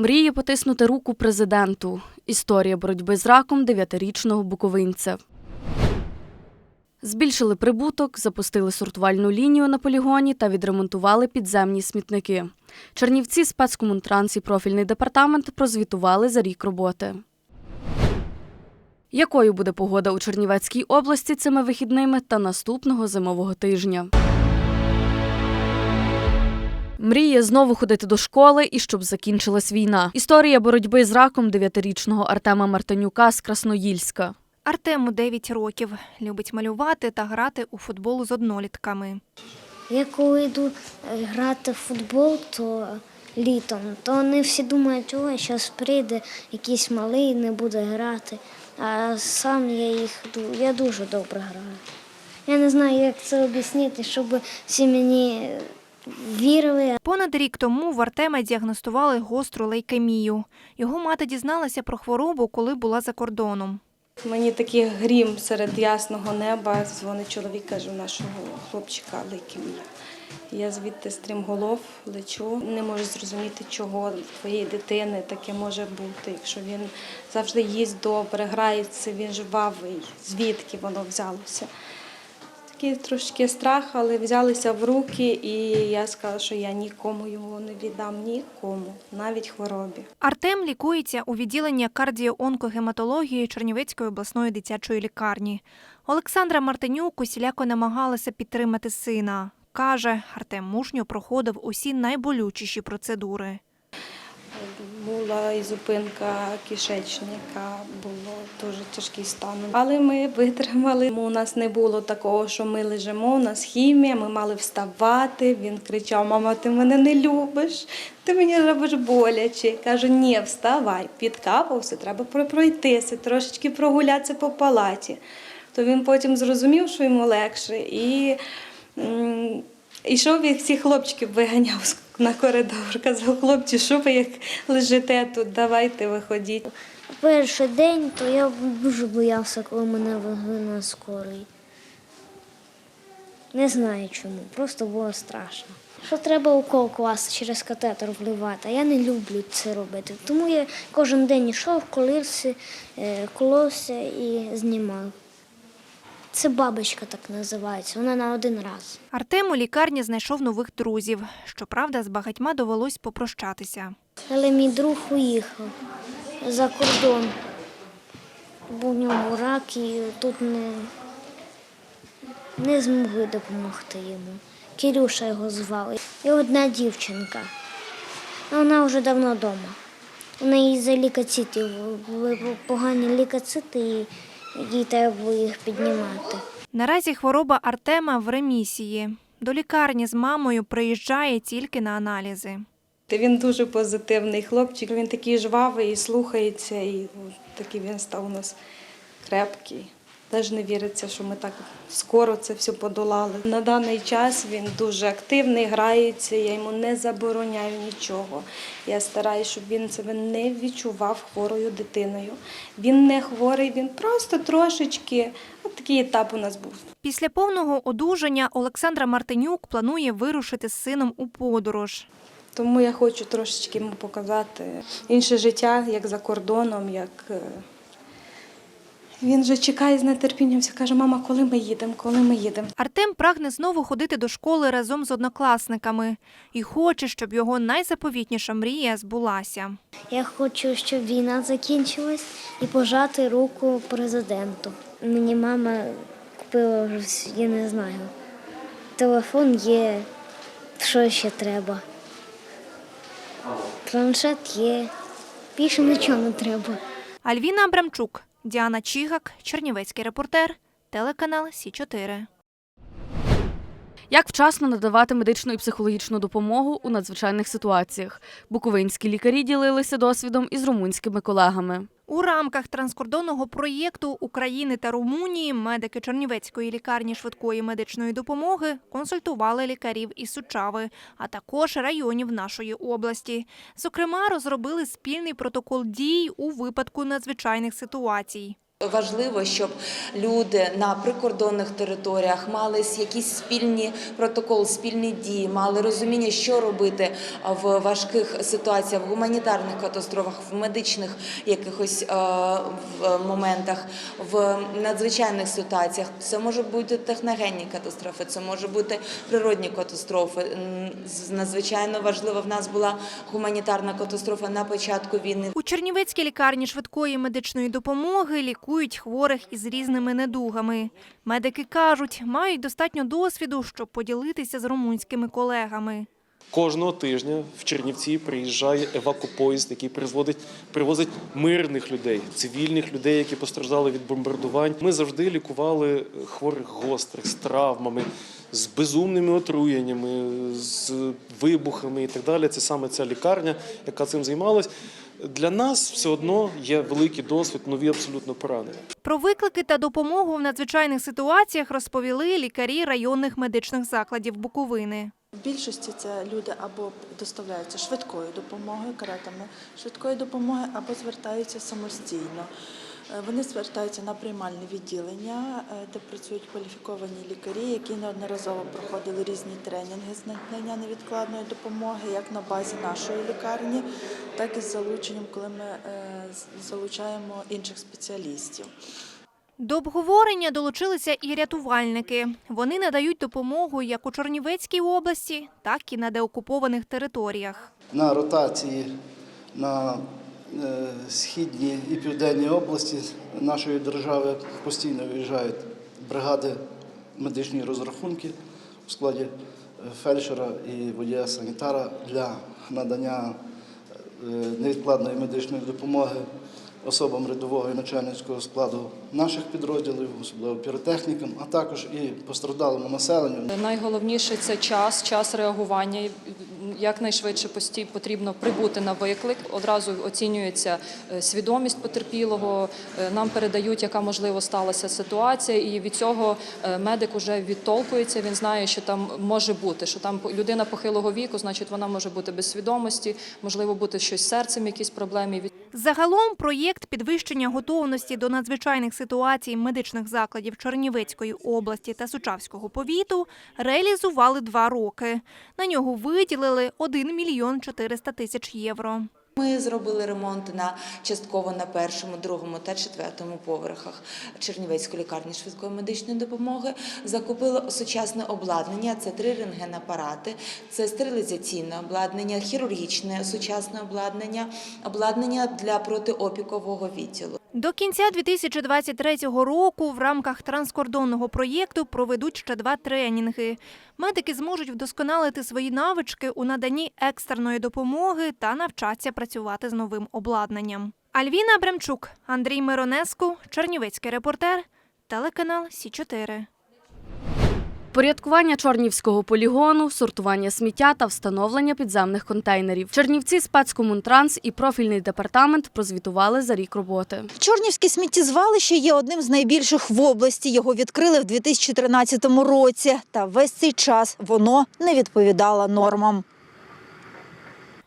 Мріє потиснути руку президенту. Історія боротьби з раком дев'ятирічного буковинця. Збільшили прибуток, запустили сортувальну лінію на полігоні та відремонтували підземні смітники. Чернівці спецкомунтранс і профільний департамент прозвітували за рік роботи. Якою буде погода у Чернівецькій області цими вихідними та наступного зимового тижня? Мріє знову ходити до школи і щоб закінчилась війна. Історія боротьби з раком дев'ятирічного Артема Мартинюка з Красноїльська. Артему 9 років. Любить малювати та грати у футбол з однолітками. Я коли йду е, грати в футбол, то літом, то вони всі думають, ой, зараз прийде якийсь малий, не буде грати. А сам я їх ду- я дуже добре граю. Я не знаю, як це об'яснити, щоб всі мені вірили. Понад рік тому в Артема діагностували гостру лейкемію. Його мати дізналася про хворобу, коли була за кордоном. Мені такий грім серед ясного неба. Дзвонить чоловік, каже, у нашого хлопчика лейкемія. Я звідти стрімголов лечу. Не можу зрозуміти, чого твоєї дитини таке може бути. Якщо він завжди їсть добре, грається, він жвавий, звідки воно взялося. Такий трошки страх, але взялися в руки, і я сказала, що я нікому його не віддам, нікому, навіть хворобі. Артем лікується у відділенні кардіоонкогематології Чернівецької обласної дитячої лікарні. Олександра Мартинюк усіляко намагалася підтримати сина. Каже, Артем мужньо проходив усі найболючіші процедури. Була і зупинка кишечника, було дуже тяжкий стан. Але ми витримали. У нас не було такого, що ми лежимо, у нас хімія, ми мали вставати. Він кричав: Мама, ти мене не любиш, ти мені робиш боляче. Кажу, ні, вставай, підкапався, треба про- пройтися, трошечки прогулятися по палаті. То він потім зрозумів, що йому легше. І м, ішов і всіх хлопчиків виганяв на коридор. Казав, хлопці, що ви як лежите тут, давайте виходіть. Перший день, то я дуже боявся, коли мене везли на скорий. Не знаю чому, просто було страшно. Що треба укол класти через катетер вливати, а я не люблю це робити. Тому я кожен день йшов, колився, е, коловся і знімав. Це бабочка так називається, вона на один раз. Артем у лікарні знайшов нових друзів. Щоправда, з багатьма довелось попрощатися. Але мій друг уїхав за кордон. Був у нього рак і тут не, не змогли допомогти йому. Кирюша його звали. І одна дівчинка. Вона вже давно вдома. У неї за лікоцити були погані лікоцити, і їй треба було їх піднімати. Наразі хвороба Артема в ремісії. До лікарні з мамою приїжджає тільки на аналізи. Він дуже позитивний хлопчик, він такий жвавий і слухається, і такий він став у нас крепкий. Теж не віриться, що ми так скоро це все подолали. На даний час він дуже активний, грається, я йому не забороняю нічого. Я стараюся, щоб він себе не відчував хворою дитиною. Він не хворий, він просто трошечки. От такий етап у нас був. Після повного одужання Олександра Мартинюк планує вирушити з сином у подорож. Тому я хочу трошечки йому показати інше життя, як за кордоном, як е, він вже чекає з нетерпінням, каже, мама, коли ми їдемо, коли ми їдемо. Артем прагне знову ходити до школи разом з однокласниками і хоче, щоб його найзаповітніша мрія збулася. Я хочу, щоб війна закінчилась і пожати руку президенту. Мені мама купила я не знаю. Телефон є, що ще треба. Планшет є. Більше нічого не треба. Альвіна Абрамчук, Діана Чігак, Чернівецький репортер, телеканал Сі 4 Як вчасно надавати медичну і психологічну допомогу у надзвичайних ситуаціях? Буковинські лікарі ділилися досвідом із румунськими колегами. У рамках транскордонного проєкту України та Румунії медики Чернівецької лікарні швидкої медичної допомоги консультували лікарів із Сучави, а також районів нашої області. Зокрема, розробили спільний протокол дій у випадку надзвичайних ситуацій. Важливо, щоб люди на прикордонних територіях мали якісь спільні протокол, спільні дії, мали розуміння, що робити в важких ситуаціях, в гуманітарних катастрофах, в медичних якихось е, моментах, в надзвичайних ситуаціях. Це можуть бути техногенні катастрофи, це може бути природні катастрофи. Надзвичайно важлива в нас була гуманітарна катастрофа на початку війни. У Чернівецькій лікарні швидкої медичної допомоги лікують хворих із різними недугами. Медики кажуть, мають достатньо досвіду, щоб поділитися з румунськими колегами. Кожного тижня в Чернівці приїжджає евакупоїзд, який призводить, привозить мирних людей, цивільних людей, які постраждали від бомбардувань. Ми завжди лікували хворих гострих з травмами, з безумними отруєннями, з вибухами і так далі. Це саме ця лікарня, яка цим займалась. Для нас все одно є великий досвід, нові абсолютно поранення. Про виклики та допомогу в надзвичайних ситуаціях розповіли лікарі районних медичних закладів Буковини. В більшості це люди або доставляються швидкою допомогою, каретами швидкої допомоги, або звертаються самостійно. Е, Вони звертаються на приймальне відділення, е, де працюють кваліфіковані лікарі, які неодноразово проходили різні тренінги з надання невідкладної допомоги, як на базі нашої лікарні, так і з залученням, коли ми е, залучаємо інших спеціалістів. До обговорення долучилися і рятувальники. Вони надають допомогу як у Чернівецькій області, так і на деокупованих територіях. на ротації на е, східній і південні області нашої держави постійно виїжджають бригади медичні розрахунки у складі е, фельдшера і водія санітара для надання е, невідкладної медичної допомоги особам рядового і начальницького складу наших підрозділів, особливо піротехнікам, а також і постраждалому населенню. Найголовніше це час, час реагування. Якнайшвидше постій потрібно прибути на виклик. Одразу оцінюється е, свідомість потерпілого. е, Нам передають, яка можливо сталася ситуація, і від цього е, медик уже відтолкується. Він знає, що там може бути, що там людина похилого віку, значить вона може бути без свідомості, можливо бути щось з серцем, якісь проблеми. Загалом проєкт підвищення готовності до надзвичайних ситуацій медичних закладів Чернівецької області та Сучавського повіту реалізували два роки. На нього виділили 1 мільйон 400 тисяч євро. Ми зробили ремонт на частково на першому, другому та четвертому поверхах Чернівецької лікарні швидкої медичної допомоги. Закупили сучасне обладнання. Це три рентгенапарати, це стерилізаційне обладнання, хірургічне сучасне обладнання, обладнання для протиопікового відділу. До кінця 2023 року в рамках транскордонного проєкту проведуть ще два тренінги. Медики зможуть вдосконалити свої навички у наданні екстреної допомоги та навчаться працювати з новим обладнанням. Альвіна Бремчук, Андрій Миронеску, Чернівецький репортер, телеканал Сі 4 Порядкування Чорнівського полігону, сортування сміття та встановлення підземних контейнерів. Чернівці спецкомунтранс і профільний департамент прозвітували за рік роботи. Чорнівське сміттєзвалище є одним з найбільших в області. Його відкрили в 2013 році. Та весь цей час воно не відповідало нормам.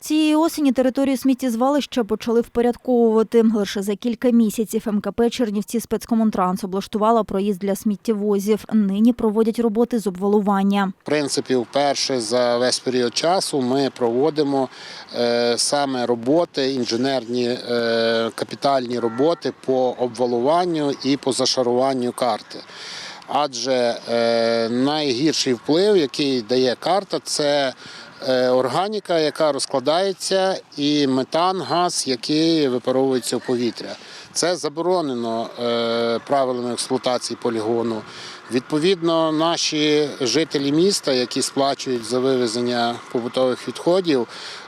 Цієї осені територію сміттєзвалища почали впорядковувати. Лише за кілька місяців МКП Чернівці спецкомунтранс облаштувала проїзд для сміттєвозів. Нині проводять роботи з обвалування. В принципі, вперше за весь період часу ми проводимо е, саме роботи, інженерні е, капітальні роботи по обвалуванню і по зашаруванню карти. Адже е, найгірший вплив, який дає карта, це органіка, яка розкладається, і метан, газ, який випаровується в повітря. Це заборонено е, правилами експлуатації полігону. Відповідно, наші жителі міста, які сплачують за вивезення побутових відходів, е,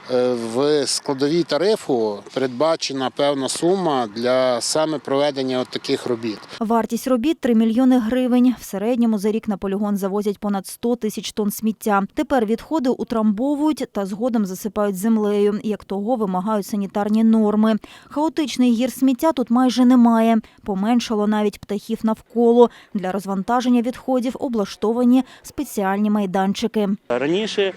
в складовій тарифу передбачена певна сума для саме проведення от таких робіт. Вартість робіт 3 мільйони гривень. В середньому за рік на полігон завозять понад 100 тисяч тонн сміття. Тепер відходи утрамбовують та згодом засипають землею, як того вимагають санітарні норми. Хаотичний гір сміття тут майже немає. Поменшало навіть птахів навколо. Для розвантаження відходів облаштовані спеціальні майданчики. Раніше е,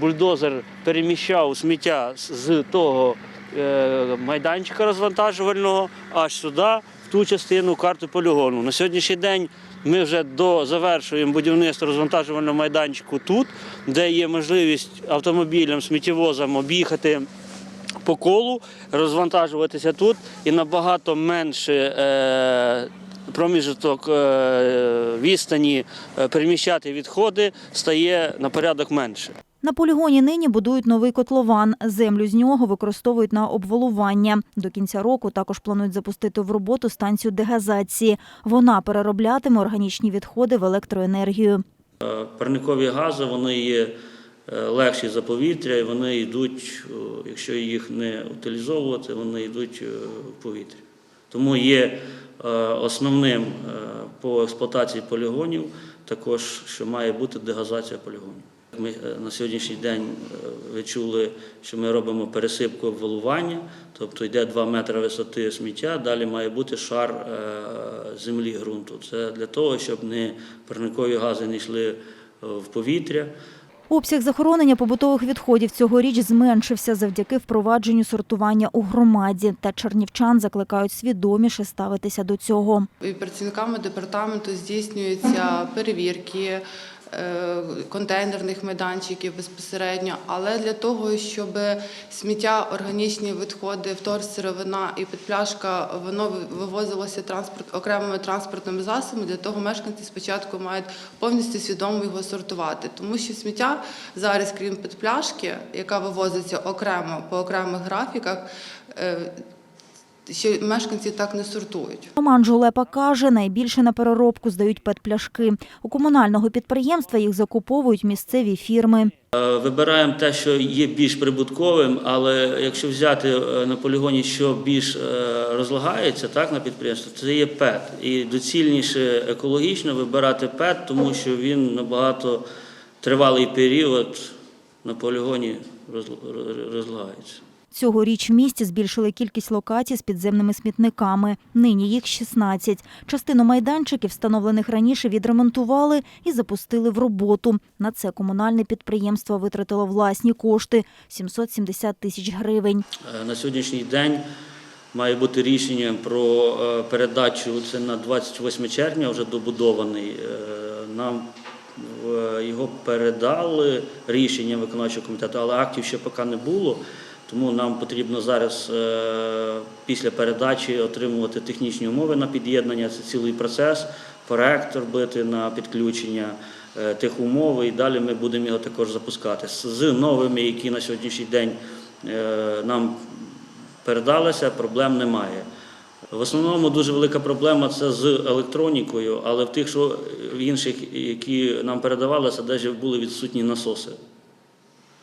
бульдозер переміщав сміття з- того е, майданчика розвантажувального аж сюди, в ту частину карти полігону. На сьогоднішній день ми вже завершуємо будівництво розвантажувального майданчику тут, де є можливість автомобілям, сміттєвозам об'їхати по колу, розвантажуватися тут і набагато менше е, проміжок е, відстані е, переміщати відходи стає на порядок менше. На полігоні нині будують новий котлован. Землю з нього використовують на обвалування. До кінця року також планують запустити в роботу станцію дегазації. Вона перероблятиме органічні відходи в електроенергію. Е, Парникові гази вони є е, легші за повітря, і вони йдуть, якщо їх не утилізовувати, вони йдуть е, в повітря. Тому є е, основним е, по експлуатації полігонів також, що має бути дегазація полігонів. Ми е, на сьогоднішній день е, ви чули, що ми робимо пересипку обвалування, тобто йде 2 метри висоти сміття, далі має бути шар е, землі ґрунту. Це для того, щоб не парникові гази не йшли в повітря. Обсяг захоронення побутових відходів цьогоріч зменшився завдяки впровадженню сортування у громаді. Та чернівчан закликають свідоміше ставитися до цього. І працівниками департаменту здійснюються перевірки контейнерних майданчиків безпосередньо, але для того, щоб сміття, органічні відходи, вторсировина і підпляшка воно вивозилося транспорт окремими транспортними засобами. Для того мешканці спочатку мають повністю свідомо його сортувати, тому що сміття зараз, крім підпляшки, яка вивозиться окремо по окремих графіках. Що мешканці так не сортують. Роман Жулепа каже, найбільше на переробку здають петпляшки. У комунального підприємства їх закуповують місцеві фірми. Е, Вибираємо те, що є більш прибутковим, але якщо взяти е, на полігоні, що більш е, розлагається так, на підприємстві, це є ПЕТ. І доцільніше екологічно вибирати ПЕТ, тому що він набагато тривалий період на полігоні розлагається. Цьогоріч в місті збільшили кількість локацій з підземними смітниками. Нині їх 16. Частину майданчиків, встановлених раніше, відремонтували і запустили в роботу. На це комунальне підприємство витратило власні кошти – 770 тисяч гривень. Е, На сьогоднішній день має бути рішення про е, передачу. Це на 28 червня вже добудований. Е, Нам його передали рішення виконавчого комітету, але актів ще поки не було. Тому нам потрібно зараз е, після передачі отримувати технічні умови на під'єднання. Це цілий процес, проект робити на підключення е, тих умов, і далі ми будемо його також запускати з новими, які на сьогоднішній день е, нам передалися, проблем немає. В основному дуже велика проблема це з електронікою, але в тих, що в інших, які нам передавалися, навіть були відсутні насоси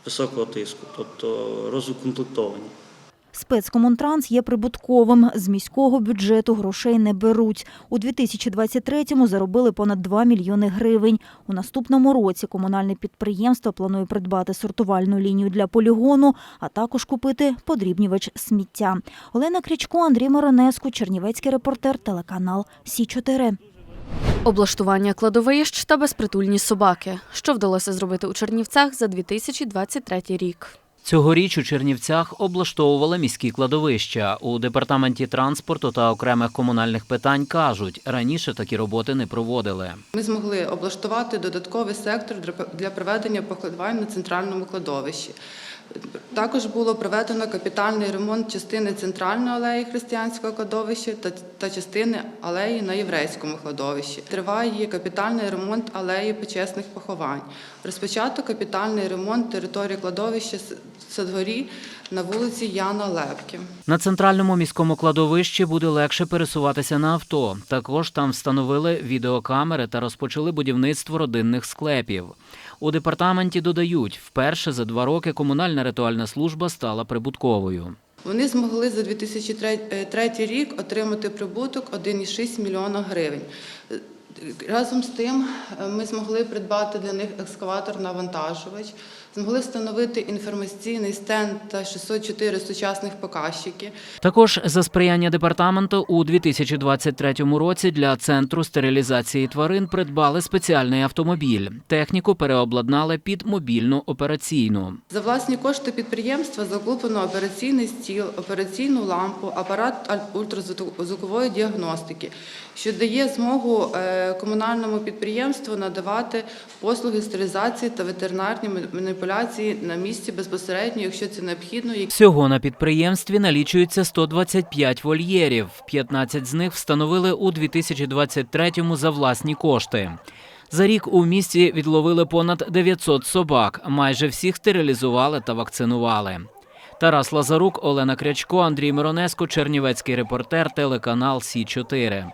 високого тиску, тобто розукомплектовані. Спецкомунтранс є прибутковим. З міського бюджету грошей не беруть. У 2023-му заробили понад 2 мільйони гривень. У наступному році комунальне підприємство планує придбати сортувальну лінію для полігону, а також купити подрібнювач сміття. Олена Крічко, Андрій Моронеску, Чернівецький репортер, телеканал Сі-4. Облаштування кладовищ та безпритульні собаки, що вдалося зробити у Чернівцях за 2023 рік. Цьогоріч у Чернівцях облаштовували міські кладовища. У департаменті транспорту та окремих комунальних питань кажуть, раніше такі роботи не проводили. Ми змогли облаштувати додатковий сектор для- для проведення поховань на центральному кладовищі. Також було проведено капітальний ремонт частини центральної алеї християнського кладовища та, та частини алеї на єврейському кладовищі. Триває капітальний ремонт алеї почесних поховань. Розпочато капітальний ремонт території кладовища Садгорі на вулиці Яна Лепки. На центральному міському кладовищі буде легше пересуватися на авто. Також там встановили відеокамери та розпочали будівництво родинних склепів. У департаменті додають, вперше за два роки комунальна ритуальна служба стала прибутковою. Вони змогли за 2003 рік отримати прибуток 1,6 мільйона гривень. Разом з тим е, ми змогли придбати для них екскаватор навантажувач, Змогли встановити інформаційний стенд та 604 сучасних показчики. Також за сприяння департаменту у 2023 році для центру стерилізації тварин придбали спеціальний автомобіль. Техніку переобладнали під мобільну операційну. За власні кошти підприємства закуплено операційний стіл, операційну лампу, апарат ультразвукової діагностики, що дає змогу е, комунальному підприємству надавати послуги стерилізації та ветеринарні маніпуляції на місці безпосередньо, якщо це необхідно. Всього на підприємстві налічується 125 вольєрів. 15 з них встановили у 2023-му за власні кошти. За рік у місті відловили понад 900 собак. Майже всіх стерилізували та вакцинували. Тарас Лазарук, Олена Крячко, Андрій Миронеско, Чернівецький репортер, телеканал Сі 4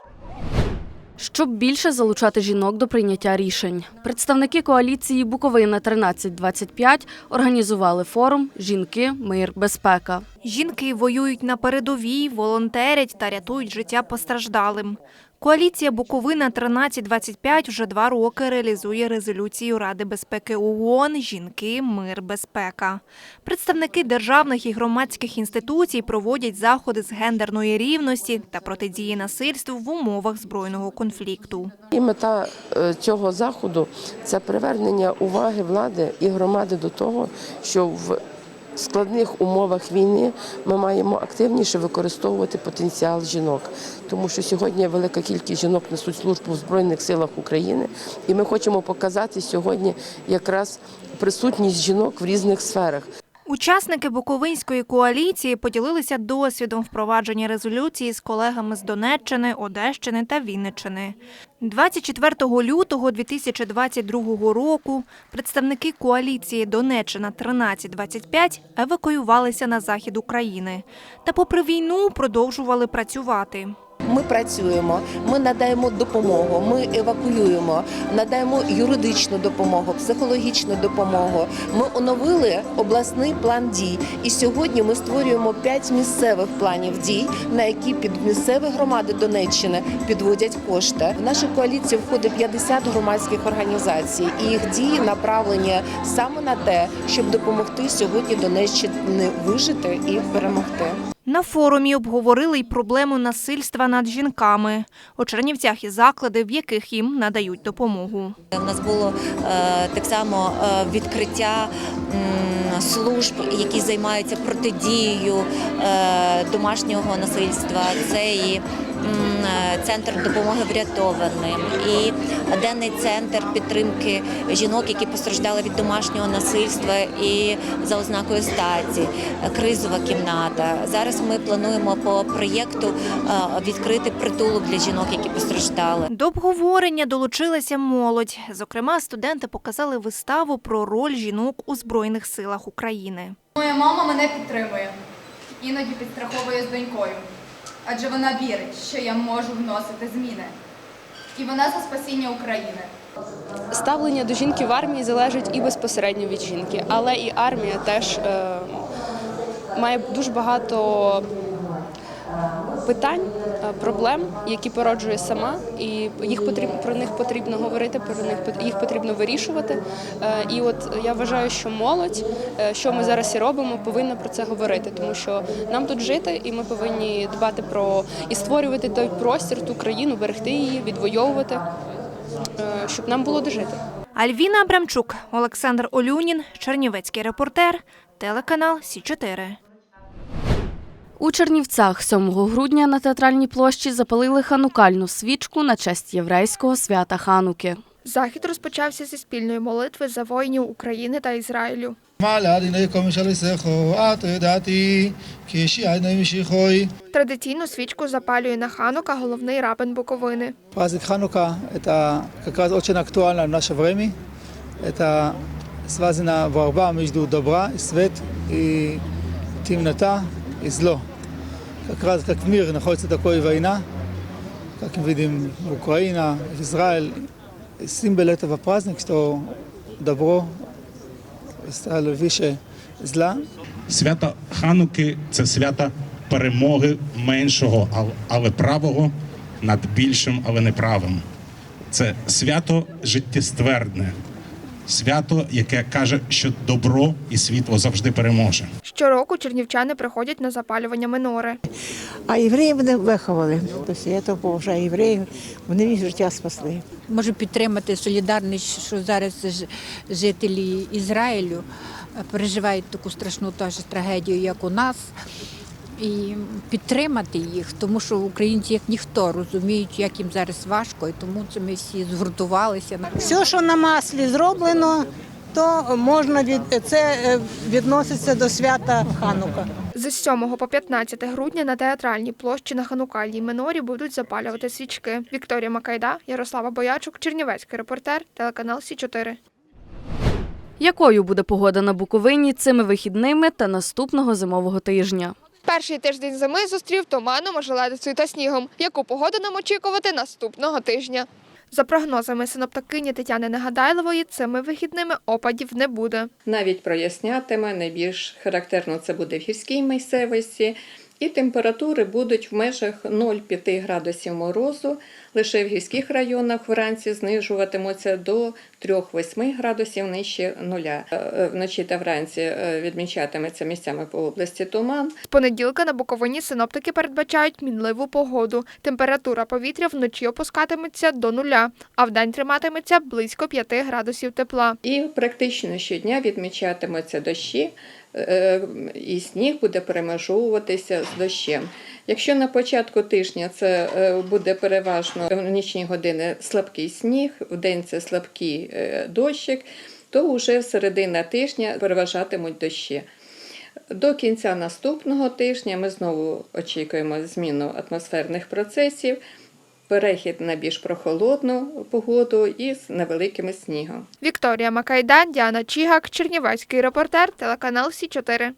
Щоб більше залучати жінок до прийняття рішень, представники коаліції Буковина 1325 організували форум Жінки, мир, безпека. Жінки воюють на передовій, волонтерять та рятують життя постраждалим. Коаліція Буковина 1325 вже два роки реалізує резолюцію Ради безпеки ООН «Жінки, мир, безпека». Представники державних і громадських інституцій проводять заходи з гендерної рівності та протидії насильству в умовах збройного конфлікту. І мета е, цього заходу це привернення уваги влади і громади до того, що в складних умовах війни ми маємо активніше використовувати потенціал жінок, тому що сьогодні велика кількість жінок несуть службу в збройних силах України, і ми хочемо показати сьогодні якраз присутність жінок в різних сферах. Учасники Буковинської коаліції поділилися досвідом впровадження резолюції з колегами з Донеччини, Одещини та Вінниччини. 24 лютого 2022 року представники коаліції Донеччина 1325 евакуювалися на захід України та, попри війну, продовжували працювати. Ми працюємо, ми надаємо допомогу, ми евакуюємо, надаємо юридичну допомогу, психологічну допомогу. Ми оновили обласний план дій, і сьогодні ми створюємо п'ять місцевих планів дій, на які під місцеві громади Донеччини підводять кошти. В нашу коаліцію входить 50 громадських організацій, і їх дії направлені саме на те, щоб допомогти сьогодні Донеччині вижити і перемогти. На форумі обговорили й проблему насильства над жінками. У Чернівцях і заклади, в яких їм надають допомогу. У нас було е, так само е, відкриття служб, які займаються протидією е, домашнього насильства. Це і центр допомоги врятованим, і денний центр підтримки жінок, які постраждали від домашнього насильства і за ознакою статі, е, кризова кімната. Зараз ми плануємо по проєкту е, відкрити притулок для жінок, які постраждали. До обговорення долучилася молодь. Зокрема, студенти показали виставу про роль жінок у Збройних силах України. Моя мама мене підтримує, іноді підстраховує з донькою, адже вона вірить, що я можу вносити зміни. І вона за спасіння України. Ставлення до жінки в армії залежить і безпосередньо від жінки, але і армія теж е, має дуже багато питань, е, проблем, які породжує сама, і їх потрібно про них потрібно говорити, про них їх потрібно вирішувати. Е, І от я вважаю, що молодь, е, що ми зараз і робимо, повинна про це говорити, тому що нам тут жити, і ми повинні дбати про і створювати той простір, ту країну, берегти її, відвоювати, щоб нам було де жити. Альвіна Абрамчук, Олександр Олюнін, Чернівецький репортер, телеканал Сі 4 у Чернівцях 7 грудня на театральній площі запалили ханукальну свічку на честь єврейського свята Хануки. Захід розпочався зі спільної молитви за воїнів України та Ізраїлю. Традиційну свічку запалює на ханука головний рабин Буковини. Праздник ханука це якраз дуже актуально в наше время. Це зв'язана боротьба між добра, і світ і темнота і зло Как раз как в мире находится такая война, как мы видим в Украине, в Израиле. Символ этого праздника, что добро стало выше зла. Свято Хануки це свято перемоги меншого, ал- але правого над більшим, але неправим. Це свято життєствердне. свято, яке каже, що добро і світло завжди переможе. Щороку чернівчани приходять на запалювання минори. А євреї мене виховали. Тобто я то поважаю євреїв, вони мені життя спасли. Можу підтримати солідарність, що зараз жителі Ізраїлю переживають таку страшну теж трагедію, як у нас. І підтримати їх, тому що українці, як ніхто, розуміють, як їм зараз важко, і тому це ми всі згуртувалися. Все, що на маслі зроблено, то можна від це е, відноситься до свята Ханука. З 7 по 15 грудня на театральній площі на Ханукальній минорі будуть запалювати свічки. Вікторія Макайда, Ярослава Боячук, Чернівецький репортер, телеканал Сі 4 Якою буде погода на Буковині цими вихідними та наступного зимового тижня? Перший тиждень зими зустрів туманом, ожеледицею та снігом. Яку погоду нам очікувати наступного тижня? За прогнозами синоптикині Тетяни Негадайлової, цими вихідними опадів не буде. навіть прояснятиме. Найбільш характерно це буде в гірській місцевості. І температури будуть в межах 0,5 градусів морозу. Лише в гірських районах вранці знижуватимуться до 3-8 градусів нижче нуля. Е, Вночі та вранці е, відмічатиметься місцями по області туман. З понеділка на Буковині синоптики передбачають мінливу погоду. Температура повітря вночі опускатиметься до нуля, а вдень триматиметься близько 5 градусів тепла. І практично щодня відмічатимуться дощі, е, і сніг буде перемежовуватися з дощем. Якщо на початку тижня це е, буде переважно в нічні години слабкий сніг, в день це слабкий е, дощик, то вже середина тижня переважатимуть дощі. До кінця наступного тижня ми знову очікуємо зміну атмосферних процесів, перехід на більш прохолодну погоду із невеликими снігом. Вікторія Макайдан, Діана Чігак, Чернівецький репортер, телеканал Сі 4